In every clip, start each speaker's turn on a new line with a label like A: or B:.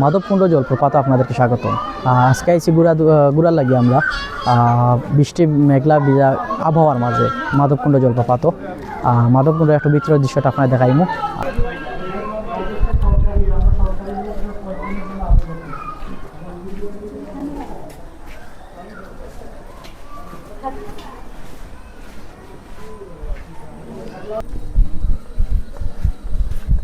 A: মাধবকুণ্ড জলপ্রপাত আপনাদেরকে স্বাগত আজকে আইসি গুড়া গুড়ার লাগি আমরা। বৃষ্টি, মেঘলা বিজা আবহাওয়ার মাঝে মাধবকুণ্ড জলপ্রপাত। মাধবকুণ্ড একটা ভিতরের দৃশ্যটা আপনার দেখাইমু।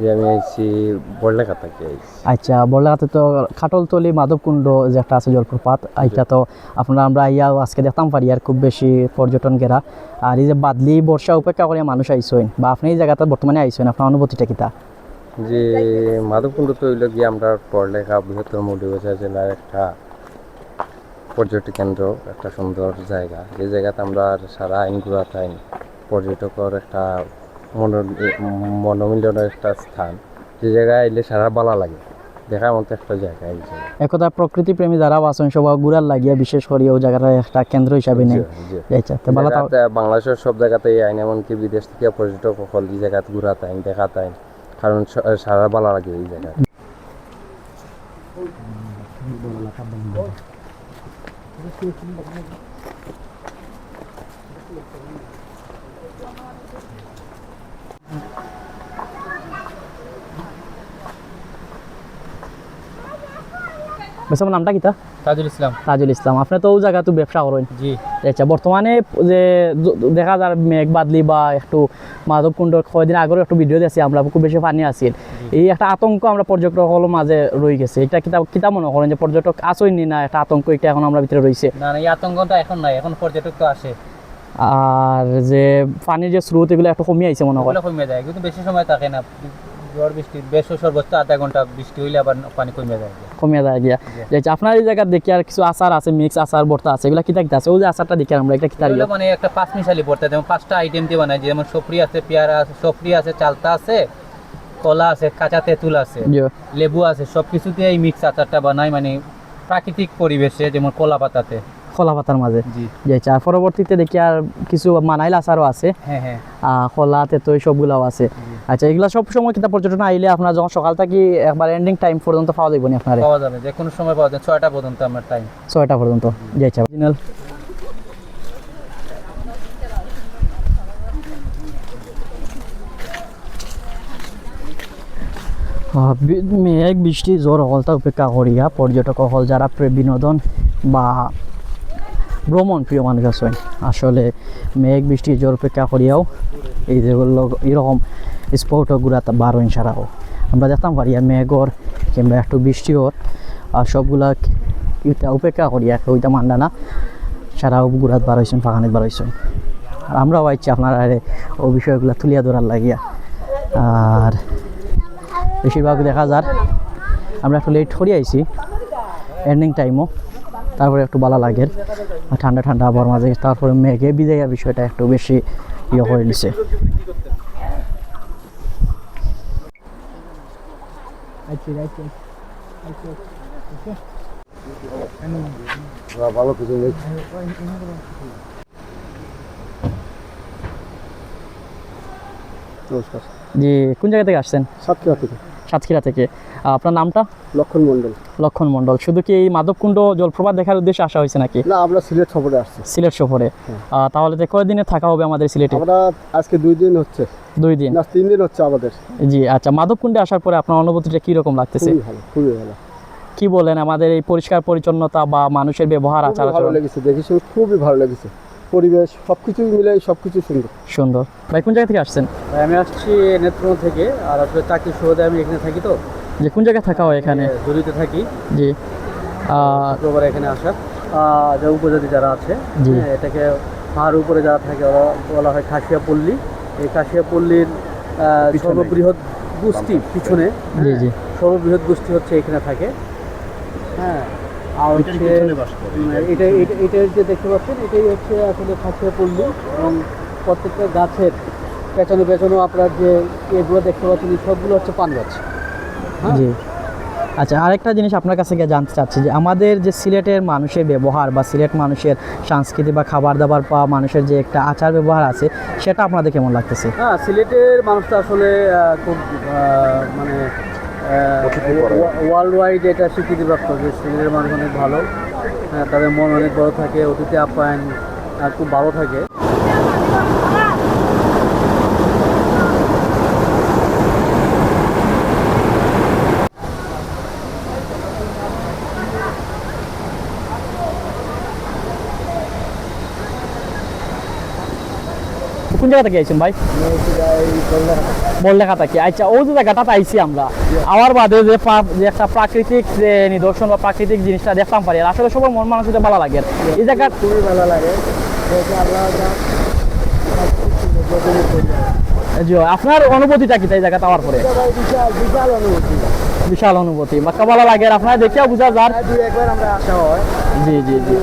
B: যে আমি আইছি বড়লেখা থেকে আইছি।
A: আচ্ছা বড়লাহাতে তো খাটলতলি মাধবকুণ্ড যে একটা আছে জলপ্রপাত এইটা তো আপনারা আমরা ইয়া আজকে দেখতাম পারি আর খুব বেশি পর্যটন গেরা আর এই যে বাদলি বর্ষা উপেক্ষা করে মানুষ আইসেন বা আপনি এই জায়গাতে বর্তমানে আইসেন আপনার অনুভূতিটা কিতা
B: যে মাধবকুণ্ড তো হইল গিয়ে আমরা পড়লেখা বৃহত্তর মৌলিবাজার জেলার একটা পর্যটক কেন্দ্র একটা সুন্দর জায়গা। যে জায়গাতে আমরা সারা আইন ঘুরাতাইন পর্যটকের একটা মনোমিলনের একটা স্থান। যে জায়গায় এলে সারা বালা লাগে। দেখার মতো একটা জায়গা এই জায়গা
A: একথা প্রকৃতি প্রেমী যারা আছেন সবাই গুড়ার লাগিয়া বিশেষ করে ওই জায়গাটা একটা কেন্দ্র হিসাবে নেই। আচ্ছা
B: বাংলাদেশের সব জায়গাতে এই আইন এমনকি বিদেশ থেকে পর্যটক সকল এই জায়গাতে ঘুরাতাইন দেখাতাইন কারণ সারা বালা লাগে এই জায়গা।
A: আমার নামটা কিতা
C: তাজুল ইসলাম।
A: তাজুল ইসলাম। আপনি তো ওই জায়গা তো ব্যবসা করেন।
C: জি।
A: আচ্ছা বর্তমানে যে দেখা মেঘ বাদলি বা একটু মাধবকুণ্ড কয়েকদিন আগেও একটু ভিডিও দিয়েছি আমরা খুব বেশি পানি আছিল। এই একটা আতঙ্ক আমরা পর্যটকদের মাঝে রয়ে গেছে। এটা কিতা কিতা মনে করেন যে পর্যটক আসই নি একটা আতঙ্ক এটা এখন আমরা ভিতরে রয়েছে
C: না না এই আতঙ্কটা এখন নাই এখন পর্যটক তো আসে
A: আর যে পানির যে স্রোত এগুলো একটু কমিয়ে আইছে মনে হয়
C: ওগুলো কমে যায় কিন্তু বেশি সময় থাকে না। ঝড় বৃষ্টি বেশ সর্বোচ্চ আধা ঘণ্টা বৃষ্টি হইলে আবার পানি কমে যায়।
A: কমিয়ে যায় গিয়া। যে আপনার এই জায়গা দেখি আর কিছু আচার আছে মিক্স আচার ভর্তা আছে এগুলা কিতা কিতা আছে? ওই যে আচারটা দেখি আমরা কিতা
C: মানে একটা পাঁচ মিশালি পড়তে যেমন পাঁচটা আইটেম দিয়ে বানায় যেমন সফরি আছে পেয়ারা আছে সফরি আছে চালতা আছে কলা আছে কাঁচা তেঁতুল আছে লেবু আছে সব কিছুতে এই মিক্স আচারটা বানায় মানে প্রাকৃতিক পরিবেশে যেমন কলা পাতাতে
A: খোলা পাতার মাঝে।
C: জি।
A: যে আচ্ছা, আর পরবর্তীতে দেখি আর কিছু মানাইল আচারও আছে।
C: হ্যাঁ হ্যাঁ।
A: খোলা তেতই সবগুলাও আছে। আচ্ছা এগুলা সব সময় কিন্তু পর্যটন আইলে আপনার যখন সকাল থেকে একবার এন্ডিং টাইম পর্যন্ত পাওয়া যাবে না আপনার?
C: পাওয়া যাবে যে কোনো সময় পাওয়া যায় ছয়টা পর্যন্ত আমার টাইম
A: ছয়টা পর্যন্ত। যাইছে অরিজিনাল মেঘ বৃষ্টি জোর হলতা উপেক্ষা করিয়া পর্যটক হল যারা বিনোদন বা ভ্রমণ, প্রিয় মানুষ আছেন। আসলে মেঘ, বৃষ্টি জোর উপেক্ষা করিয়াও এই যেগুলো এরকম স্পট ঘুরা বারো সারাও। আমরা দেখতাম পারি আর মেঘর, কিংবা একটু বৃষ্টিওর আর সবগুলা ইটা উপেক্ষা করিয়া ওইটা মান্ডা না সারা ঘুরাত বার হয়েছেন ফাঁকানিত বার হয়েছেন আর আমরাও আইছি আপনার ও বিষয়গুলো তুলিয়া ধরার লাগিয়া। আর বেশিরভাগ দেখা যার, আমরা একটু লেট করে এন্ডিং টাইমও তারপরে একটু ভালো লাগে। ঠান্ডা ঠান্ডা আবহাওয়ার মাঝে তারপরে মেঘে বিদায়া বিষয়টা একটু বেশি ইয়ে করে দিছে
B: ভালো কিছু নেই
A: জি কোন জায়গা থেকে আসছেন?
D: সাতক্ষীরা থেকে।
A: সাতক্ষীরা থেকে। আপনার নামটা?
D: লক্ষণ মণ্ডল।
A: লক্ষণ মণ্ডল। শুধু কি এই মাধবকুণ্ড জলপ্রপাত দেখার উদ্দেশ্যে আসা হয়েছে নাকি?
D: না আমরা সিলেট সফরে আসছি।
A: সিলেট সফরে। তাহলে তো কয়দিনে থাকা হবে আমাদের সিলেটে?
D: আমরা আজকে দুই দিন হচ্ছে।
A: দুই দিন।
D: না তিন দিন হচ্ছে আমাদের।
A: জি আচ্ছা মাধবকুণ্ডে আসার পরে আপনার অনুভূতিটা কীরকম লাগতেছে?
D: খুবই ভালো খুবই ভালো।
A: কি বলেন আমাদের এই পরিষ্কার পরিচ্ছন্নতা বা মানুষের ব্যবহার আচার আচরণ?
D: লেগেছে দেখেছি খুবই ভালো লেগেছে। পরিবেশ সব কিছু মিলে সব কিছু সুন্দর।
A: সুন্দর। ভাই কোন জায়গা থেকে আসছেন?
C: ভাই আমি আসছি নেত্রকোনা থেকে আর আসলে চাকরির সুবাদে আমি এখানে থাকি তো।
A: যে কোন জায়গায় থাকা হয় এখানে?
C: দড়িতে থাকি।
A: জি। আহ,
C: শুক্রবার এখানে আসা যে উপজাতি যারা আছে হ্যাঁ, এটাকে পাহাড়ের উপরে যারা থাকে ওরা বলা হয় খাসিয়া পল্লী। এই খাসিয়া পল্লীর।
E: সর্ববৃহৎ গোষ্ঠী পিছনে
A: জি জি।
E: সর্ববৃহৎ গোষ্ঠী হচ্ছে এখানে থাকে। হ্যাঁ আর হচ্ছে এটা এটা- যে দেখতে পাচ্ছেন এটাই হচ্ছে আসলে খাসিয়া পল্লী এবং প্রত্যেকটা গাছের পেছনে পেছনেও আপনার যে এগুলো দেখতে পাচ্ছেন সবগুলো হচ্ছে পান গাছ। হ্যাঁ।
A: জি। আচ্ছা আরেকটা জিনিস আপনার কাছে গিয়ে জানতে চাচ্ছি যে আমাদের যে সিলেটের মানুষের ব্যবহার বা সিলেট মানুষের সংস্কৃতি বা খাবার দাবার বা মানুষের যে একটা আচার ব্যবহার আছে সেটা আপনাদের কেমন লাগতেছে?
E: হ্যাঁ সিলেটের মানুষটা আসলে খুব মানে ওয়ার্ল্ড ওয়াইড এটা স্বীকৃতিপ্রাপ্ত যে সিলেটের মানুষ অনেক ভালো। হ্যাঁ তাদের মন অনেক বড় থাকে অতিথি আপ্যায়ন খুব ভালো থাকে।
A: কোন জায়গা থেকে আইছেন ভাই? বললেখা থেকে আচ্ছা ওই যে জায়গাটাতে আইছি আমরা। আমার বাদে যে যে একটা প্রাকৃতিক যে নিদর্শন বা প্রাকৃতিক জিনিসটা দেখতাম পারি আসলে সবার মন ভালো লাগে। এই জায়গা
D: খুবই ভালো লাগে।
A: জি আপনার অনুভূতিটা কি তাই জায়গা পাওয়ার পরে?
D: বিশাল অনুভূতি।
A: বিশাল অনুভূতি। বা কেমন লাগে আপনার দেখিয়া বুঝা যার
D: দুই একবার আমরা আসা হয়।
A: জি জি জি।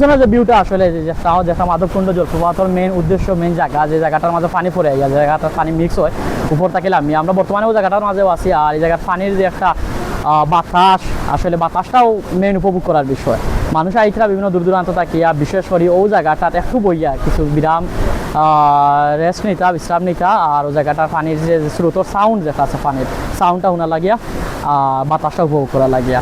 D: লাগে
A: পিছনে যে ভিউটা আসলে যে তাও যেটা মাধবকুণ্ড জলপ্রপাতর মেন উদ্দেশ্য মেন জায়গা, যে জায়গাটার মাঝে পানি পড়ে যায় জায়গাটার পানি মিক্স হয়, উপর থেকে নামি আমরা বর্তমানে ওই জায়গাটার মাঝেও আছি, আর এই জায়গার পানির যে একটা বাতাস, আসলে বাতাসটাও মেন উপভোগ করার বিষয়। মানুষ আইতরা বিভিন্ন দূর দূরান্ত থাকিয়া বিশেষ করে ও জায়গাটাতে একটু বইয়া কিছু বিরাম রেস্ট নিতা, বিশ্রাম নিতা, আর ও জায়গাটার পানির যে স্রোতর সাউন্ড যেটা আছে পানির সাউন্ডটা শোনা লাগিয়া বাতাসটা উপভোগ করা লাগিয়া।